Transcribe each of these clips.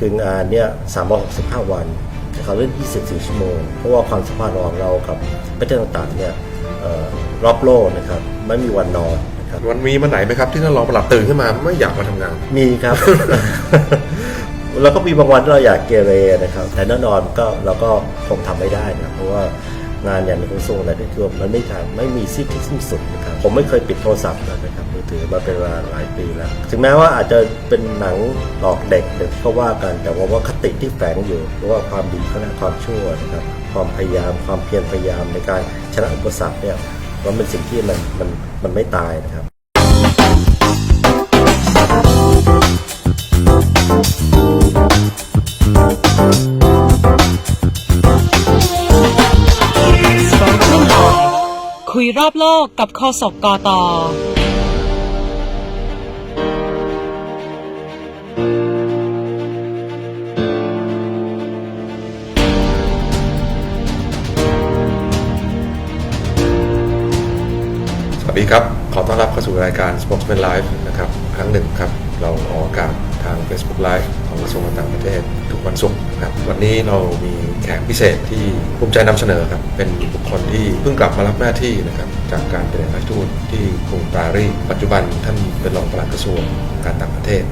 คืองานเนี่ย365 วันเขาเล่น24 ชั่วโมง เพราะว่าความสัมพันธ์ระหว่างเรากับประเทศต่างๆเนี่ยเอ่อรอบโลกนะครับไม่มีวันนอนนะครับมันมีมันไหนไหมครับ ที่ท่านรองประหลัดตื่นขึ้นมาไม่อยากมาทำงาน มีครับ แล้วก็มีบางวันที่เราอยากเกเรนะครับ แต่แน่นอนก็เราก็คงทำไม่ได้นะเพราะว่า งานอย่างในกระทรวงอะไรที่คือมันไม่ทางไม่มีสิ้นที่สิ้นสุดนะครับผมไม่เคยปิดโทรศัพท์เลยนะครับมือถือมาเป็นเวลาหลายปีแล้ว ถึงแม้ว่าอาจจะเป็นหนังหลอกเด็กเด็กก็ว่ากันแต่ว่าว่าคติที่แฝงอยู่หรือว่าความดีขณะความชั่วนะครับความพยายามความเพียรพยายามในการชนะอุปสรรคเนี่ยมันเป็นสิ่งที่มันมันมันไม่ตายนะครับ รอบโลกกับโฆษกกตสวัสดีครับ ขอต้อนรับเข้าสู่รายการ Spokesman Live นะครับ ครั้งหนึ่งครับ เราออกอากาศทาง Facebook Live ของกระทรวงการต่างประเทศ วันศุกร์ครับวันนี้เรามีแขกพิเศษที่ภูมิใจนำเสนอครับเป็นบุคคลที่เพิ่งกลับมารับหน้าที่นะครับจากการเป็นเอกอัครราชทูตที่กรุงปารีสปัจจุบันท่านเป็นรองปลัดกระทรวงการต่างประเทศ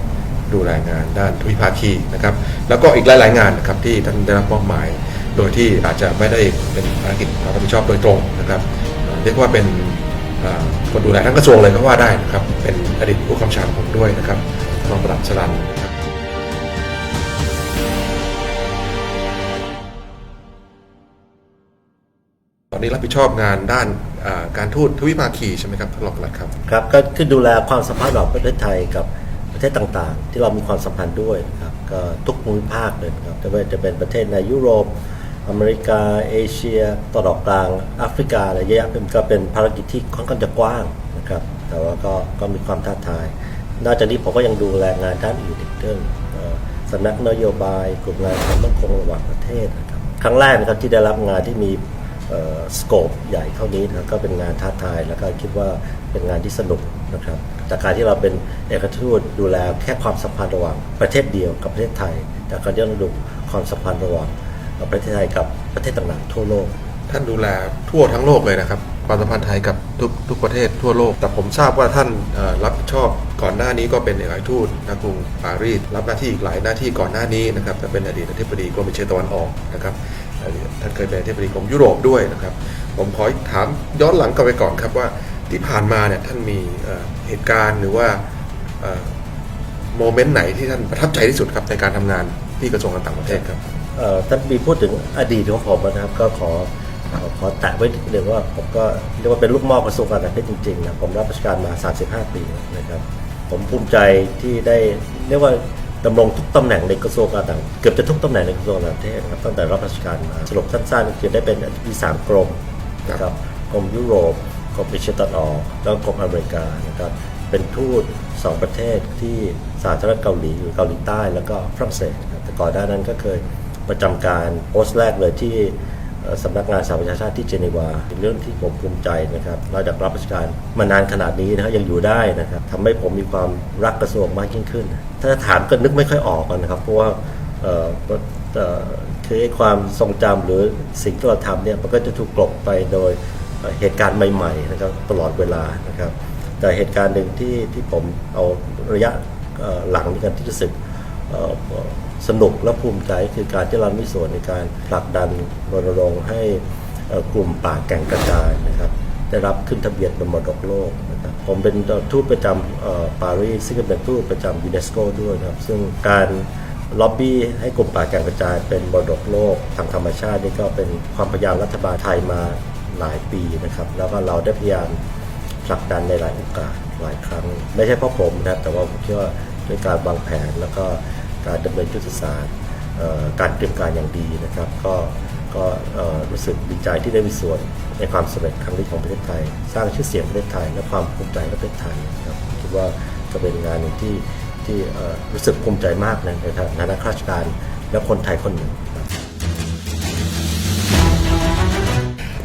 ดูแลงานด้านทวิภาคีนะครับแล้วก็อีกหลาย ๆ งานนะครับที่ท่านได้รับมอบหมาย โดยที่อาจจะไม่ได้เป็นภารกิจความรับผิดชอบโดยตรงนะครับเรียกว่าเป็นคนดูแลทั้งกระทรวงเลยก็ว่าได้นะครับเป็นอดีตผู้กำกับผมด้วยนะครับรองปลัดสลัน อนนี้รับผิดชอบงานด้านการทูตทวิภาคีใช่ไหมครับท่านรองปลัดครับครับ ก็คือดูแลความสัมพันธ์ระหว่างประเทศไทยกับประเทศต่างๆ ที่เรามีความสัมพันธ์ด้วยนะครับก็ทุกภูมิภาคเลยนครับจะเป็นจะเป็นประเทศในยุโรป อเมริกา เอเชียตะวันออกกลางแอฟริกาอะไรเยอะเป็นก็เป็นภารกิจที่ค่อนข้างจะกว้างนะครับแต่ว่าก็ก็มีความท้าทาย นอกจากนี้ผมก็ยังดูแลงานด้านอื่นอีกเรื่องสำนักนโยบายกลุ่มงานความมั่นคงระหว่างประเทศนะครับครั้งแรกนะครับที่ได้รับงานที่มี สโคปใหญ่เท่านี้นะครับก็เป็นงานท้าทายแล้วก็คิดว่าเป็นงานที่สนุกนะครับจากการที่เราเป็นเอกทูตดูแลแค่ความสัมพันธ์ระหว่างประเทศเดียวกับประเทศไทย แต่การที่เราดูความสัมพันธ์ระหว่างประเทศไทยกับประเทศต่างๆทั่วโลก ท่านดูแลทั่วทั้งโลกเลยนะครับ ความสัมพันธ์ไทยกับทุกทุกประเทศทั่วโลก แต่ผมทราบว่าท่านรับชอบก่อนหน้านี้ก็เป็นเอกอัครทูตณกรุงปารีสรับหน้าที่อีกหลายหน้าที่ก่อนหน้านี้นะครับแต่เป็นอดีตอธิบดีกรมเชตะวันออกนะครับ ท่านเคยเป็นอธิบดีกรมยุโรปด้วยนะครับ ผมขอถามย้อนหลังกลับไปก่อนครับว่าที่ผ่านมาเนี่ยท่านมีเหตุการณ์หรือว่าโมเมนต์ไหนที่ท่านประทับใจที่สุดครับในการทำงานที่กระทรวงการต่างประเทศครับเอ่อถ้ามีพูดถึงอดีตของผมนะครับก็ขอขอขอแตะไว้นิดนึงว่าผมก็เรียกว่าเป็นลูกม้อกระทรวงการต่างประเทศจริงๆนะผมรับราชการมา 35 ปีนะครับ ผมภูมิใจที่ได้เรียกว่า ดำรงทุกตำแหน่งในกระทรวงการต่างเกือบจะทุกตำแหน่งในกระทรวงการต่างประเทศนะครับตั้งแต่รับราชการมาสรุปสั้นๆคือได้เป็นอธิบดีสามกรมนะครับกรมยุโรปกรมเอเชียตะวันออกแล้วก็กรมอเมริกานะครับเป็นทูตสองประเทศที่สาธารณรัฐเกาหลีหรือเกาหลีใต้แล้วก็ฝรั่งเศสนะครับแต่ก่อนหน้านั้นก็เคยประจำการโพสต์แรกเลยที่เอ่อ สำนักงานสหประชาชาติที่เจนีวาเป็นเรื่องที่ผมภูมิใจนะครับเราจากรับราชการมานานขนาดนี้นะครับยังอยู่ได้นะครับทำให้ผมมีความรักกระทรวงมากยิ่งขึ้น ถ้าถามก็นึกไม่ค่อยออกนะครับ เพราะว่าเคือความทรงจำหรือสิ่งที่เราทำเนี่ยมันก็จะถูกกลบไปโดยเเหตุการณ์ใหม่ๆนะครับตลอดเวลานะครับ แต่เหตุการณ์หนึ่งที่ที่ผมเอาระยะหลังในการที่รู้สึก สนุกและภูมิใจคือการที่เรามีส่วนในการผลักดันรณรงค์ให้กลุ่มป่าแก่งกระจายนะครับ ได้รับขึ้นทะเบียนเป็นมรดกโลกนะครับผมเป็นทูตประจำปารีสซึ่งเป็นทูตประจำยูเนสโกด้วยนะครับซึ่งการล็อบบี้ให้กลุ่มป่าแก่งกระจายเป็นมรดกโลกทางธรรมชาตินี่ก็เป็นความพยายามรัฐบาลไทยมาหลายปีนะครับ แล้วก็เราได้พยายามผลักดันในหลายโอกาสหลายครั้ง ไม่ใช่เพราะผมนะครับแต่ว่าผมเชื่อว่าด้วยการวางแผนแล้วก็ การดำเนินยุทธศาสตร์การเตรียมการอย่างดีนะครับ ก็ก็รู้สึกดีใจที่ได้มีส่วนในความสำเร็จครั้งนี้ของประเทศไทย สร้างชื่อเสียงประเทศไทย และความภูมิใจประเทศไทยนะครับคิดว่าจะเป็นงานหนึ่งที่ที่รู้สึกภูมิใจมากในฐานะข้าราชการและคนไทยคนหนึ่ง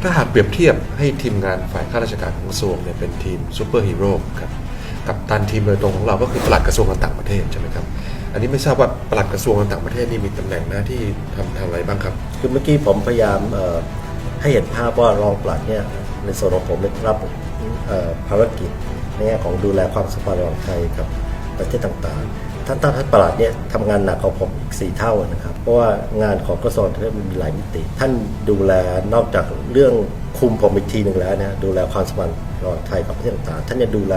ถ้าหากเปรียบเทียบให้ทีมงานฝ่ายข้าราชการของกระทรวงเนี่ยเป็นทีมซูเปอร์ฮีโร่ครับกับตันทีมโดยตรงของเราก็คือปลัดกระทรวงการต่างประเทศใช่ไหมครับ อันนี้ไม่ทราบว่าปลัดกระทรวงการต่างประเทศนี่มีตำแหน่งหน้าที่ทำทำอะไรบ้างครับ คือเมื่อกี้ผมพยายามเอ่อให้เห็นภาพว่ารองปลัดเนี่ยในส่วนของผมได้รับเอ่อภารกิจในแง่ของดูแลความสัมพันธ์ระหว่างไทยกับประเทศต่างๆ ท่านท่านปลัดเนี่ยทำงานหนักกว่าผมอีกสี่เท่านะครับ เพราะว่างานของกระทรวงต่างประเทศมันมีหลายมิติ ท่านดูแลนอกจากเรื่องคุมผมอีกทีหนึ่งแล้วนะดูแลความสัมพันธ์ระหว่างไทยกับประเทศต่างๆ ท่านยังดูแล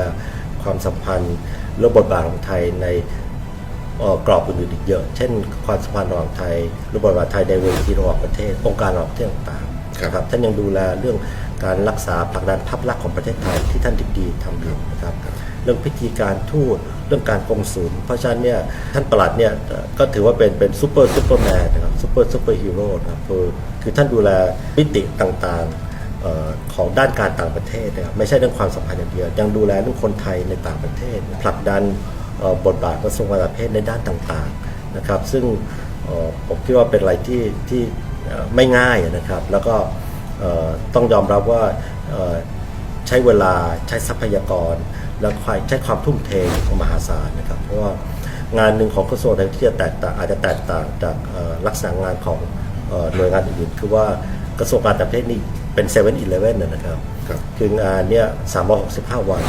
ความสัมพันธ์รื่องบทบาทของไทยใน กรอบอื่นๆอีกเยอะ เช่น ความสัมพันธ์ระหว่างไทยรูปแบบไทยในเวทีระหว่างประเทศ องค์การระหว่างประเทศต่างๆครับนะครับท่านยังดูแลเรื่องการรักษาผลักดันภาพลักษณ์ของประเทศไทยที่ท่านดีๆทำอยู่นะครับเรื่องพิธีการทูตเรื่องการกงสุลเพราะฉะนั้นเนี่ยท่านประหลัดเนี่ยเอ่อก็ถือว่าเป็นเป็นซูเปอร์ซูเปอร์แมนนะครับซูเปอร์ซูเปอร์ฮีโร่นะครับคือคือท่านดูแลมิติต่างๆเอ่อของด้านการต่างประเทศนะครับไม่ใช่เรื่องความสัมพันธ์อย่างเดียวยังดูแลเรื่องคนไทยในต่างประเทศผลักดันเอ่อ บทบาทกระทรวงการต่างประเทศในด้านต่างๆนะครับ ซึ่งเอ่อผมคิดว่าเป็นอะไรที่ที่เอ่อไม่ง่ายนะครับ แล้วก็เอ่อต้องยอมรับว่าเอ่อใช้เวลาใช้ทรัพยากร และใช้ความทุ่มเทของมหาศาลนะครับ เพราะว่างานหนึ่งของกระทรวงที่จะแตกต่างอาจจะแตกต่างจากเอ่อลักษณะงานของเอ่อหน่วยงานอื่นๆคือว่ากระทรวงการต่างประเทศนี่เป็น7 e เ e ่ e อนะครับครับคืองานเนี่ย365 วัน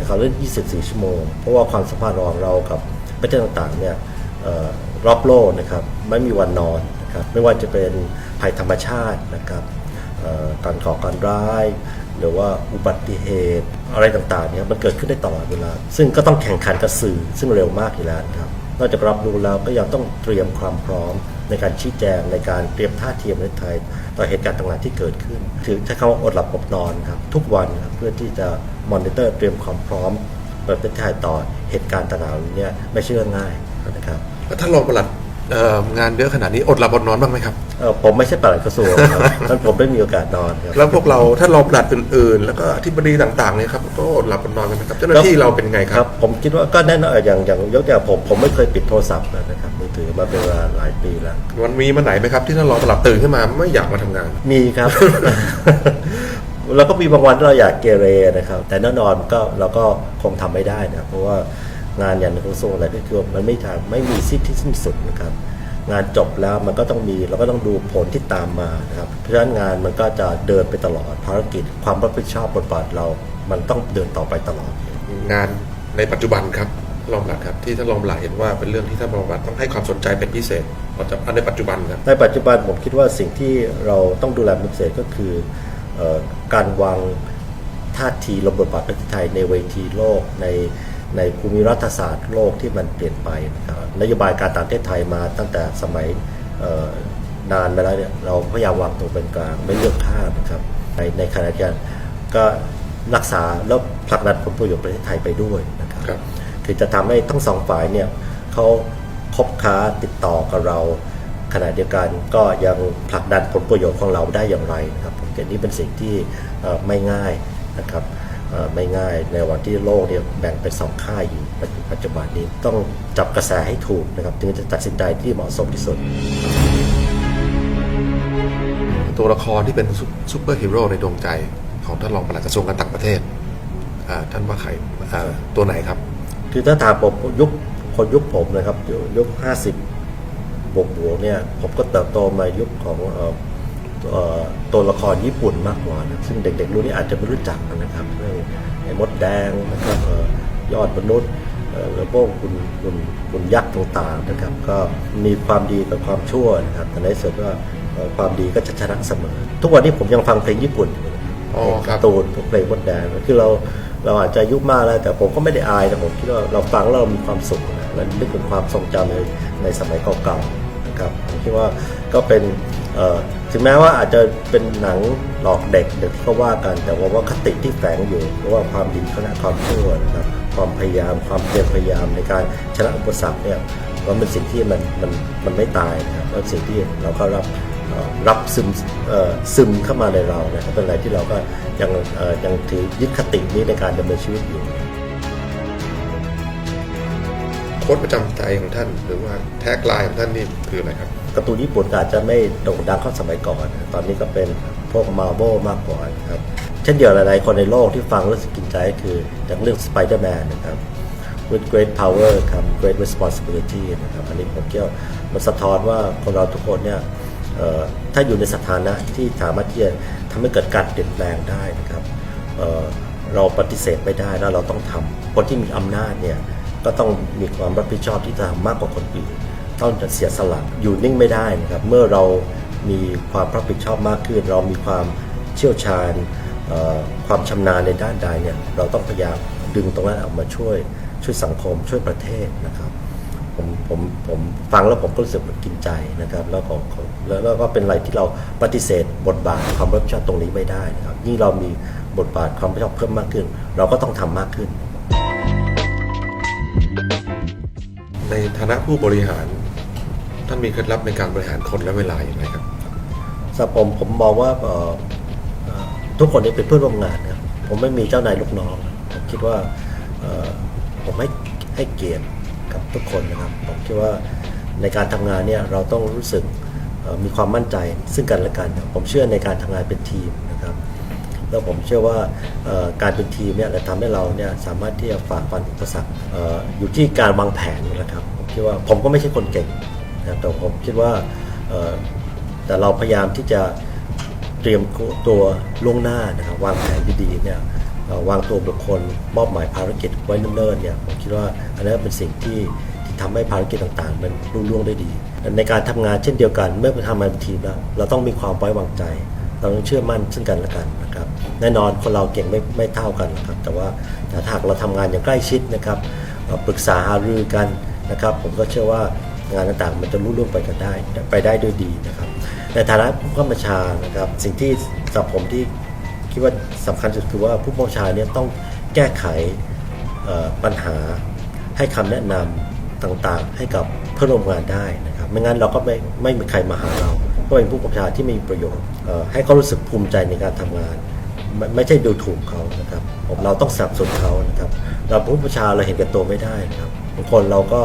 นะครับเล่น24 ชั่วโมง เพราะว่าความสัมพันธ์ระหว่างเรากับประเทศต่างๆเนี่ยออรอบโลกนะครับไม่มีวันนอนนะครับไม่ว่าจะเป็นภัยธรรมชาตินะครับการก่อการร้าย หรือว่าอุบัติเหตุอะไรต่างๆเนี่ยมันเกิดขึ้นได้ตลอดเวลา ซึ่งก็ต้องแข่งขันกับสื่อซึ่งเร็วมากอยู่แล้วครับนอกจากรับรู้แล้วก็ยังต้องเตรียมความพร้อม ในการชี้แจงในการเตรียมท่าทีประเทศไทย ต่อเหตุการณ์ต่างๆที่เกิดขึ้น ถือใช้คำว่าอดหลับอดนอนครับ ทุกวันครับเพื่อที่จะมอนิเตอร์เตรียมความพร้อมประเทศไทยต่อเหตุการณ์ต่างๆเนี่ยไม่ใช่เรื่องง่ายนะครับแล้วท่านรองปลัดเอ่องานเยอะขนาดนี้อดหลับอดนอนบ้างไหมครับเอ่อผมไม่ใช่ปลัดกระทรวงครับท่านผมได้มีโอกาสนอนครับแล้วพวกเราท่านรองปลัดอื่นๆ แล้วก็อธิบดีต่างๆเนี่ยครับก็อดหลับอดนอนกันไหมครับเจ้าหน้าที่เราเป็นไงคครัรับบผมคิดว่าก็แน่นอนอย่างอย่างยกตัวอย่างผมผมไม่เคยปิดโทรศัพท์เลยนะครับมือ ถือมาเป็นเวลาหลายปีแล้ววันมีมาไหนไหมครับที่ท่านรองปลัดตื่นขึ้นมาไม่อยากมาทำงาน มีครับ แล้วก็มีบางวันที่เราอยากเกเรนะครับ แต่แน่นอนก็เราก็คงทำไม่ได้นะครับเพราะว่างานอย่างในกระทรวงอะไรก็คือมันไม่ทางไม่มีสิ้นที่สิ้นสุดนะครับ งานจบแล้วมันก็ต้องมีเราก็ต้องดูผลที่ตามมานะครับเพราะฉะนั้นงานมันก็จะเดินไปตลอดภารกิจ ความรับผิดชอบบทบาทเรา มันต้องเดินต่อไปตลอด งานในปัจจุบันครับ ท่านรองปลัดครับที่ท่านรองปลัดเห็นว่าเป็นเรื่องที่ท่านรองปลัดต้องให้ความสนใจเป็นพิเศษปัจจุบันในปัจจุบันครับในปัจจุบันผมคิดว่าสิ่งที่เราต้องดูแลเป็นพิเศษก็คือเออการวางท่าทีลงบทบาทประเทศไทยในเวทีโลกในในภูมิรัฐศาสตร์โลกที่มันเปลี่ยนไปนะครับนโยบายการต่างประเทศไทยมาตั้งแต่สมัยเอ่อนานมาแล้วเนี่ยเราพยายามวางตรงเป็นกลางไม่เลือกข้ามนะครับในในขณะเดียวกันก็รักษาแล้วผลักดันผลประโยชน์ประเทศไทยไปด้วยนะครับ คือจะทำให้ทั้งสองฝ่ายเนี่ยเขาคบค้าติดต่อกับเรา ขณะเดียวกันก็ยังผลักดันผลประโยชน์ของเราได้อย่างไรนะครับผมคิดนี่เป็นสิ่งที่ไม่ง่ายนะครับไม่ง่ายในวันที่โลกเนี่ยแบ่งเป็นสองค่ายอยู่ปัจจุบันนี้ต้องจับกระแสให้ถูกนะครับถึงจะตัดสินใจที่เหมาะสมที่สุด ตัวละครที่เป็นซูเปอร์ฮีโร่ในดวงใจของท่านรองปลัดกระทรวงการต่างประเทศท่านว่าใครตัวไหนครับ คือถ้าถามผมยุคคนยุคผมนะครับยุคห้าสิบบวกบวกเนี่ยผมก็เติบโตมายุคของเอ่อเอ่อตัวละครญี่ปุ่นมากกว่านะซึ่งเด็กๆรุ่นนี้อาจจะไม่รู้จักนะครับเรื่องไอ้มดแดงนะครับเอ่อยอดมนุษย์เอ่อหรือพวกคุณคุณคุณยักษ์ต่างๆนะครับ ก็มีความดีกับความชั่วนะครับแต่ในที่สุดว่าเอ่อความดีก็จะชนะเสมอ ทุกวันนี้ผมยังฟังเพลงญี่ปุ่นอยู่นะอ๋อครับการ์ตูนพวกเพลงมดแดงคือเรา เราอาจจะยุมากแล้วแต่ผมก็ไม่ได้อายนะผมคิดว่าเราฟังแล้วเรามีความสุขนะและนึกถึงความทรงจำในในสมัยเก่าๆนะครับผมคิดว่าก็เป็นถึงแม้ว่าอาจจะเป็นหนังหลอกเด็กเด็กที่เขาว่ากัน แต่ว่าว่าคติที่แฝงอยู่เพราะว่าความดีชนะความชั่วนะครับความพยายามความเพียรพยายามในการชนะอุปสรรคเนี่ยมันเป็นสิ่งที่มันมันมันไม่ตายนะครับแล้วสิ่งที่เราก็รับ รับซึมเอ่อซึมเข้ามาในเราเนี่ยก็เป็นอะไรที่เราก็ยังเอ่อยังถือยึดคตินี้ในการดำเนินชีวิตอยู่โค้ดประจำใจของท่านหรือว่าแท็กไลน์ของท่านนี่คืออะไรครับการ์ตูนญี่ปุ่นก็อาจจะไม่โด่งดังเข้าสมัยก่อนนะตอนนี้ก็เป็นพวกมา r v วมากกว่านะครับเช่นเดียวหลายๆ คนในโลกที่ฟังรู้สึกกินใจก็คือจากเรื่องสไปเดอร์แมนนะครับ with great power come great responsibility นะครับอันนี้ผมเกี่ยวมันสะท้อนว่าคนเราทุกคนเนี่ยเอ่อ ถ้าอยู่ในสถานะที่สามารถที่จะทำให้เกิดการเปลี่ยนแปลงได้นะครับเเราปฏิเสธไม่ได้แล้วเราต้องทำคนที่มีอำนาจเนี่ยก็ต้องมีความรับผิดชอบที่จะทำมากกว่าคนอื่นต้องจะเสียสละอยู่นิ่งไม่ได้นะครับเมื่อเรามีความรับผิดชอบมากขึ้น เรามีความเชี่ยวชาญความชำนาญในด้านใดเนี่ยเราต้องพยายามดึงตรงนั้นออกมาช่วยช่วยสังคมช่วยประเทศนะครับ ผมผมผมฟังแล้วผมก็รู้สึกมันกินใจนะครับ แล้วก็แล้วแล้วก็เป็นอะไรที่เราปฏิเสธบทบาทความรับผิดชอบตรงนี้ไม่ได้นะครับยิ่งเรามีบทบาทความรับผิดชอบเพิ่มมากขึ้น เราก็ต้องทำมากขึ้น ในฐานะผู้บริหารท่านมีเคล็ดลับในการบริหารคนและเวลาอย่างไรครับสำหรับผมผมมองว่าเอ่อเอ่อทุกคนนี่เป็นเพื่อนร่วมงานนะครับผมไม่มีเจ้านายลูกน้อง ผมคิดว่าเอ่อผมให้ให้เกียรติกับ ทุกคนนะครับผมคิดว่าในการทำงานเนี่ยเราต้องรู้สึกมีความมั่นใจซึ่งกันและกัน ผมเชื่อในการทำงานเป็นทีมนะครับแล้วผมเชื่อว่าการเป็นทีมเนี่ยจะทำให้เราเนี่ยสามารถที่จะฝ่าฟันอุปสรรคอยู่ที่การวางแผนนะครับผมคิดว่าผมก็ไม่ใช่คนเก่งนะแต่ผมคิดว่าแต่เราพยายามที่จะเตรียมตัวล่วงหน้านะครับวางแผนดีๆเนี่ย วางตัวบุคคลมอบหมายภารกิจไว้เนิ่นๆเนี่ยผมคิดว่าอันนั้เป็นสิ่งที่ที่ทำให้ภารกิจต่างๆ มันรุ่ล่วงได้ดี ในการทำงานเช่นเดียวกันเมื่อทำงานเป็นทีมแล้วเราต้องมีความไว้วางใจ เราต้องเชื่อมั่นซึ่งกันและกันนะครับแน่นอนคนเราเก่งไม่ไม่เท่ากันนะครับแต่ว่าถ้าหากเราทำงานอย่างใกล้ชิดนะครับปรึกษาหารือกันนะครับ ผมก็เชื่อว่างานต่างๆ มันจะรุ่ร่วงไปกันได้ไปได้ด้วยดีนะครับในฐานะผู้ข้าบัญชานะครับสิ่งที่สำหรับผมที่ คิดว่าสำคัญสุดคือว่าผู้บัญชาเนี่ยต้องแก้ไขปัญหาให้คำแนะนำต่างๆ ให้กับเพื่อนร่วมงานได้นะครับไม่งั้นเราก็ไม่ไม่มีใครมาหาเราก็เป็นผู้กำกับชาที่มีประโยชน์ให้เขารู้สึกภูมิใจในการทำงานไม่ไม่ใช่ดูถูกเขานะครับเราต้องสนับสนุนเขานะครับเราผู้ประชาเราเห็นแก่ตัวไม่ได้นะครับบางคนเราก็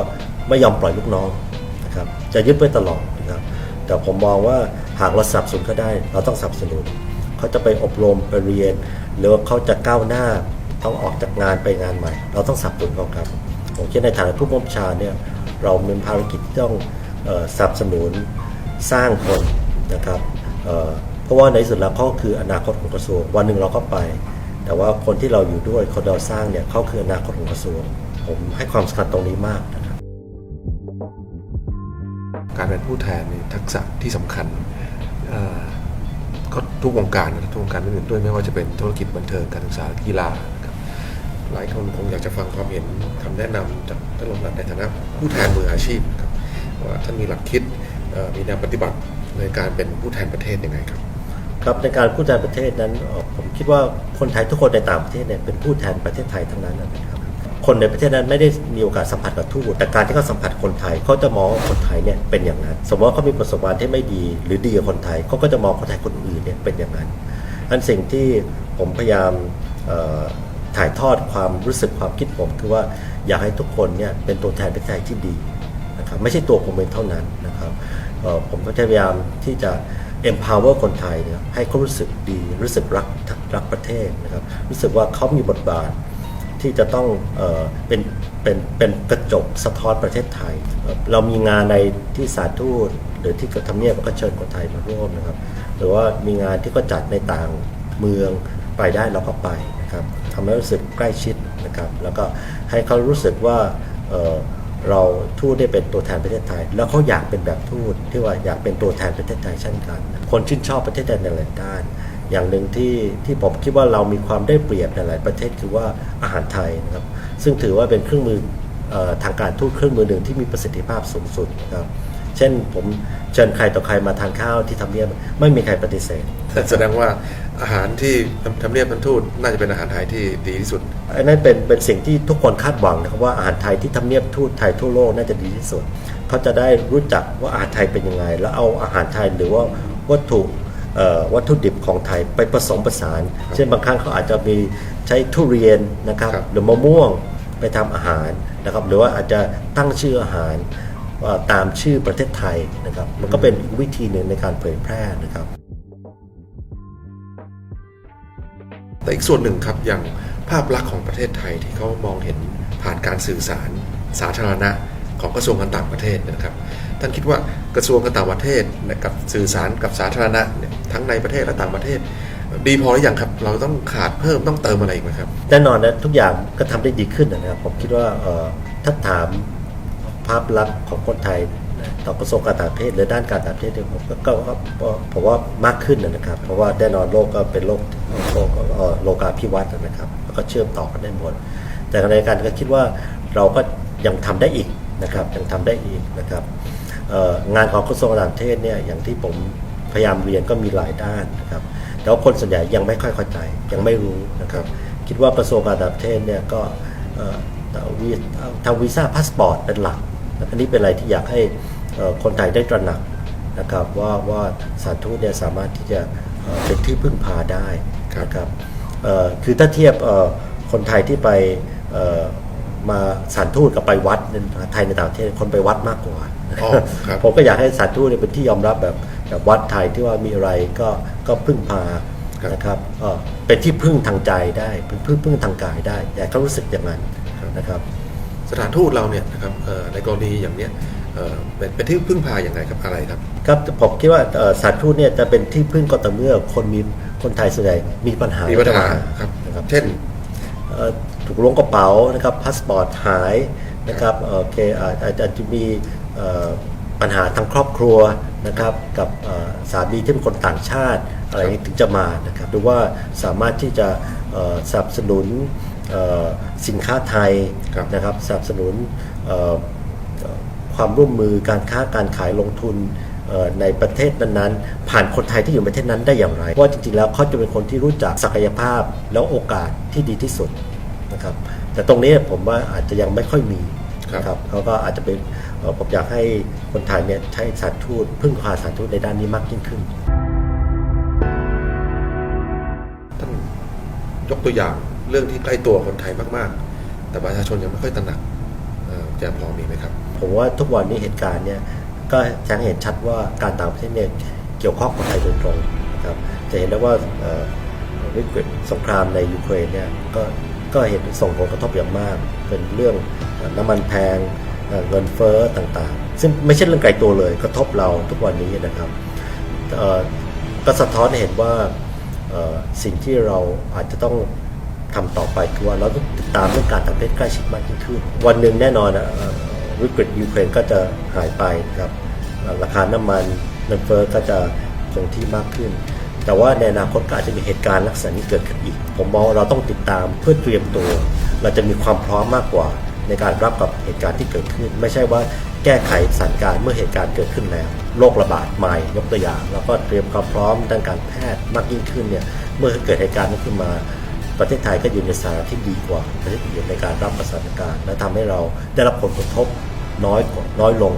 ไม่ยอมปล่อยลูกน้องนะครับจะยึดไว้ตลอดนะครับแต่ผมมองว่าหากเราสนับสนุนเขาได้ เราต้องสนับสนุน เขาจะไปอบรมไปเรียน หรือว่าเขาจะก้าวหน้าต้องออกจากงานไปงานใหม่ เราต้องสนับสนุนเขาครับผมคิดในฐานะผู้บัญชาเนี่ยเรามีภารกิจต้องออสนับสนุนสร้างคนนะครับเเพราะว่าในสุดแล้วเขาคืออนาคตของกระทรวงวันหนึ่งเราก็ไป แต่ว่าคนที่เราอยู่ด้วยคนเราสร้างเนี่ยเขาคืออนาคตของกระทรวง ผมให้ความสำคัญตรงนี้มากนะครับการเป็นผู้แทนทักษะที่สำคัญ ก็ทุกวงการนะทุกวงการอื่นๆด้วยไม่ว่าจะเป็นธุรกิจบันเทิงการศึกษากีฬานะครับหลายคนคงอยากจะฟังความเห็นคำแนะนำจากท่านรองนัดในฐานะผู้แทนมืออาชีพครับว่าท่านมีหลักคิดมีแนวปฏิบัติในการเป็นผู้แทนประเทศยังไงครับครับในการผู้แทนประเทศนั้นผมคิดว่าคนไทยทุกคนในต่างประเทศเนี่ยเป็นผู้แทนประเทศไทยทั้งนั้นนะครับ คนในประเทศนั้นไม่ได้มีโอกาสสัมผัสกับทูตแต่การที่เขาสัมผัสคนไทยเขาจะมองว่าคนไทยเนี่ยเป็นอย่างนั้น สมมติว่าเขามีประสบการณ์ที่ไม่ดี หรือดีกับคนไทยเขาก็จะมองคนไทยคนอื่นเนี่ยเป็นอย่างนั้น อันสิ่งที่ผมพยายามถ่ายทอดความรู้สึกความคิดผมคือว่าอยากให้ทุกคนเนี่ยเป็นตัวแทนประเทศไทยที่ดีนะครับไม่ใช่ตัวผมเองเท่านั้นนะครับผมก็จะพยายามที่จะ empower คนไทยเนี่ยให้เขารู้สึกดี รู้สึกรักรักประเทศนะครับรู้สึกว่าเขามีบทบาท ที่จะต้องเออเป็นเป็นเป็นกระจกสะท้อนประเทศไทย เรามีงานในที่สาทูตหรือที่ทำเนียบก็เชิญคนไทยมาร่วมนะครับ หรือว่ามีงานที่ก็จัดในต่างเมืองไปได้เราก็ไปนะครับทำให้รู้สึกใกล้ชิดนะครับ แล้วก็ให้เขารู้สึกว่าเเราทูตได้เป็นตัวแทนประเทศไทย แล้วเขาอยากเป็นแบบทูตที่ว่าอยากเป็นตัวแทนประเทศไทยเช่นกัน คนชื่นชอบประเทศไทยในหลายด้าน อย่างหนึ่งที่ที่ผมคิดว่าเรามีความได้เปรียบในหลายประเทศคือว่าอาหารไทยนะครับ ซึ่งถือว่าเป็นเครื่องมือเออทางการทูตเครื่องมือหนึ่งที่มีประสิทธิภาพสูงสุดนะครับเช่นผมเชิญใครต่อใครมาทานข้าวที่ทำเนียบไม่มีใครปฏิเสธแสดงว่าอาหารที่ทำเนียบพันทูตน่าจะเป็นอาหารไทยที่ดีที่สุดอันนั้นเป็นเป็นสิ่งที่ทุกคนคาดหวังนะครับว่าอาหารไทยที่ทำเนียบทูตไทยทั่วโลกน่าจะดีที่สุดเขาจะได้รู้จักว่าอาหารไทยเป็นยังไง แล้วเอาอาหารไทยหรือว่าวัตถุเอ่อ วัตถุดิบของไทยไปผสมผสาน เช่นบางครั้งเขาอาจจะมีใช้ทุเรียนนะครับครับหรือมะม่วงไปทำอาหารนะครับหรือว่าอาจจะตั้งชื่ออาหารว่าตามชื่อประเทศไทยนะครับมันก็เป็นอีกวิธีหนึ่งในการเผยแพร่นะครับแต่อีกส่วนหนึ่งครับอย่างภาพลักษณ์ของประเทศไทยที่เขามองเห็นภผ่านการสื่อสารสาธารณะของกระทรวงการต่างประเทศนะครับ ท่านคิดว่ากระทรวงการต่างประเทศกับสื่อสารกับสาธารณะทั้งในประเทศและต่างประเทศ ดีพอหรือยังครับ เราต้องขาดเพิ่มต้องเติมอะไรอีกไหมครับแน่นอนนะทุกอย่างก็ทำได้ดีขึ้นนะครับผมคิดว่าถ้าถามภาพลักษณ์ของคนไทยต่อกระทรวงการต่างประเทศหรือด้านการต่างประเทศเนี่ยผมก็ผมว่ามากขึ้นนะครับ เพราะว่าแน่นอนโลกก็เป็นโลกโลกโลกาภิวัตน์นะครับแล้วก็เชื่อมต่อกันได้หมด แต่ในการก็คิดว่าเราก็ยังทำได้อีกนะครับยังทำได้อีกนะครับ งานของกระทรวงการต่างประเทศเนี่ยอย่างที่ผมพยายามเรียนก็มีหลายด้านนะครับแต่ว่าคนส่วนใหญ่ยังไม่ค่อยเข้าใจยังไม่รู้นะครับ คิดว่ากระทรวงการต่างประเทศเนี่ยก็เอ่อวีทำวีซ่าพาสปอร์ตเป็นหลัก อันนี้เป็นอะไรที่อยากให้คนไทยได้ตระหนักนะครับว่าว่าสารทูตเนี่ยสามารถที่จะเป็นที่พึ่งพาได้นะครับคือถ้าเทียบคนไทยที่ไป มาสถารทูตกับไปวัดในไทยในต่างประเทศคนไปวัดมากกว่าอ๋อครับผมก็อยากให้สถารทูตเนี่ยเป็นที่ยอมรับแบบแบบวัดไทยที่ว่ามีอะไรก็ก็พึ่งพาครับนะครับเอ่อเป็นที่พึ่งทางใจได้เป็นพึ่งพึ่งทางกายได้ อยากให้เขารู้สึกอย่างนั้นนะครับ สถานทูตเราเนี่ยนะครับเอ่อในกรณีอย่างเนี้ยเอ่อเป็นเป็นที่พึ่งพาอย่างไรครับอะไรครับครับผมคิดว่าเอ่อสถารทูตเนี่ยจะเป็นที่พึ่งก็ต่อเมื่อคนมีคนไทยส่วนใหญ่มีปัญหามีปัญหาครับนะครับเช่นเอ่อ ถูกล้วงกระเป๋านะครับพาสปอร์ตหายนะครับเอ่อโอเคอาจอาจอาจจะมีเอ่อปัญหาทางครอบครัวนะครับกับเอ่อสามีที่เป็นคนต่างชาติอะไรอย่างนี้ถึงจะมานะครับหรือว่าสามารถที่จะเอ่อสนับสนุนเอ่อสินค้าไทยครับนะครับสนับสนุนเอ่อเอ่อความร่วมมือการค้าการขายลงทุนเอ่อในประเทศนั้นๆ ผ่านคนไทยที่อยู่ในประเทศนั้นได้อย่างไร เพราะว่าจริงๆแล้วเขาจะเป็นคนที่รู้จักศักยภาพแล้วโอกาสที่ดีที่สุด นะครับ แต่ตรงนี้ผมว่าอาจจะยังไม่ค่อยมีครับนะครับเขาก็อาจจะเป็นเอ่อผมอยากให้คนไทยเนี่ยใช้สถารทูตพึ่งพาสถารทูตในด้านนี้มากยิ่งขึ้นท่านยกตัวอย่างเรื่องที่ใกล้ตัวคนไทยมากๆ แต่ประชาชนยังไม่ค่อยตระหนักเอ่อจะพอมีไหมครับ ผมว่าทุกวันนี้เหตุการณ์เนี่ยก็แสดงเห็นชัดว่าการต่างประเทศเนี่ยเกี่ยวข้องกับไทยโดยตรงนะครับจะเห็นได้ว่าเอ่อวิกฤตสงครามในยูเครนเนี่ยก็ ก็เห็นส่งผลกระทบอย่างมาก เป็นเรื่องน้ำมันแพงเงินเฟ้อต่างๆ ซึ่งไม่ใช่เรื่องไกลตัวเลยกระทบเราทุกวันนี้นะครับก็สะท้อนเห็นว่าสิ่งที่เราอาจจะต้องทำต่อไปคือว่าเราต้องติดตามเรื่องการต่างประเทศใกล้ชิดมากยิ่งขึ้น วันหนึ่งแน่นอนวิกฤตยูเครนก็จะหายไปครับราคาน้ำมันเงินเฟ้อก็จะคงที่มากขึ้น แต่ว่าในอนาคตก็อาจจะมีเหตุการณ์ลักษณะนี้เกิดขึ้นอีก ผมมองว่าเราต้องติดตามเพื่อเตรียมตัว เราจะมีความพร้อมมากกว่าในการรับกับเหตุการณ์ที่เกิดขึ้น ไม่ใช่ว่าแก้ไขสถานการณ์เมื่อเหตุการณ์เกิดขึ้นแล้วโรคระบาดใหม่ยกตัวอย่าง แล้วก็เตรียมความพร้อมด้านการแพทย์มากยิ่งขึ้นเนี่ยเมื่อเกิดเหตุการณ์นี้ขึ้นมา ประเทศไทยก็อยู่ในสถานะที่ดีกว่าประเทศอื่นในการรับสถานการณ์ และทำให้เราได้รับผลกระทบน้อยกว่าน้อยลง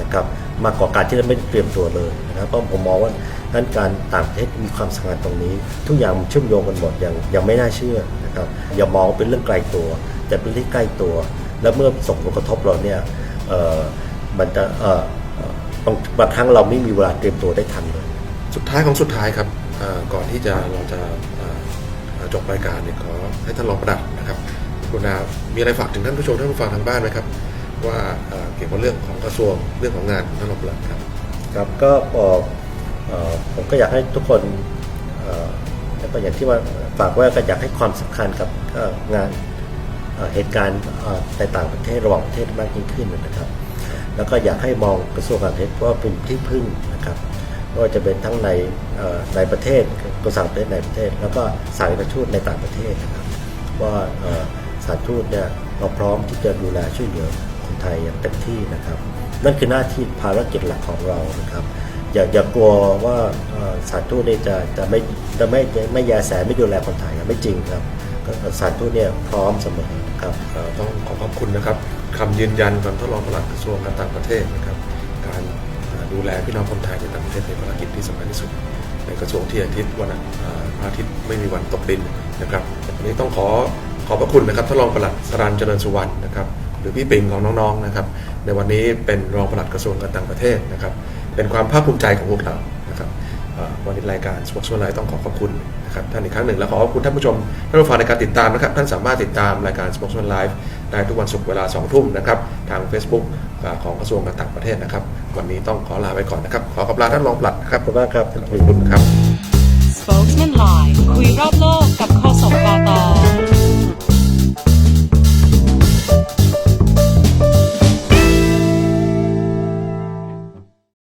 นะครับมากกว่าการที่เราไม่เตรียมตัวเลยนะครับเพราะผมมองว่า นั้นการต่างประเทศมีความสำคัญตรงนี้ ทุกอย่างมันเชื่อมโยงกันหมดยังยังไม่น่าเชื่อนะครับอย่ามองเป็นเรื่องไกลตัว แต่เป็นเรื่องที่ใกล้ตัว แล้วเมื่อส่งผลกระทบเราเนี่ยเอ่อมันจะเอ่อเอ่อบางบางครั้งเราไม่มีเวลาเตรียมตัวได้ทันเลยสุดท้ายของสุดท้ายครับเอ่อก่อนที่จะเราจะเอ่อเอ่อจบรายการเนี่ยขอให้ท่านรองประดับนะครับคุณนามีอะไรฝากถึงท่านผู้ชมท่านผู้ฟังทางบ้านไหมครับ ว่าเอ่อเกี่ยวกับเรื่องของกระทรวงเรื่องของงานของท่านรองประหลัดครับครับก็บอกเอ่อ ผมก็อยากให้ทุกคนแล้วก็อย่างที่ว่าฝากไว่าก็อยากให้ความสำคัญกับงานเหตุการณ์ในต่างประเทศระหว่างประเทศมากยิ่งขึ้นนะครับ แล้วก็อยากให้มองกระทรวงการต่างประเทศว่าเป็นที่พึ่งนะครับไม่ว่าจะเป็นทั้งในในประเทศกระทรวงต่างประเทศในประเทศ แล้วก็สายประทูตในต่างประเทศนะครับ ว่าสารทูตเนี่ยเราพร้อมที่จะดูแลช่วยเหลือคนไทยอย่างเต็มที่นะครับ นั่นคือหน้าที่ภารกิจหลักของเรานะครับ อย่าอย่ากลัวว่าสารทูตเนี่ยจะจะไม่จะไม่ไม่แยแสไม่ดูแลคนไทยอะไม่จริงครับสารทูตเนี่ยพร้อมเสมอครับต้องขอขอบคุณนะครับคำยืนยันของท่านรองปลัดกระทรวงการต่างประเทศนะครับการดูแลพี่น้องคนไทยในต่างประเทศเป็นภารกิจที่สำคัญที่สุด ในกระทรวงที่อาทิตย์วันอะเอ่อพระอาทิตย์ไม่มีวันตกดินนะครับวันนี้ต้องขอขอบพระคุณนะครับท่านรองปลัดสรันเจริญสุวรรณนะครับหรือพี่ปิงของน้องๆนะครับในวันนี้เป็นรองปลัดกระทรวงการต่างประเทศนะครับ เป็นความภาคภูมิใจของพวกเรานะครับเอ่อวันนี้รายการ Spokesman Live ต้องขอขอบคุณนะครับท่านอีกครั้งหนึ่งและขอขอบคุณท่านผู้ชมท่านผู้ฟังในการติดตามนะครับ ท่านสามารถติดตามรายการ Spokesman Live ได้ทุกวันศุกร์เวลา2ทุ่มนะครับทาง Facebook ของกระทรวงการต่างประเทศนะครับ วันนี้ต้องขอลาไปก่อนนะครับ ขอกำลาท่านรองปลัดนะครับขอบคุณมากครับขอบคุณครับ Spokesman Live คุยรอบโลก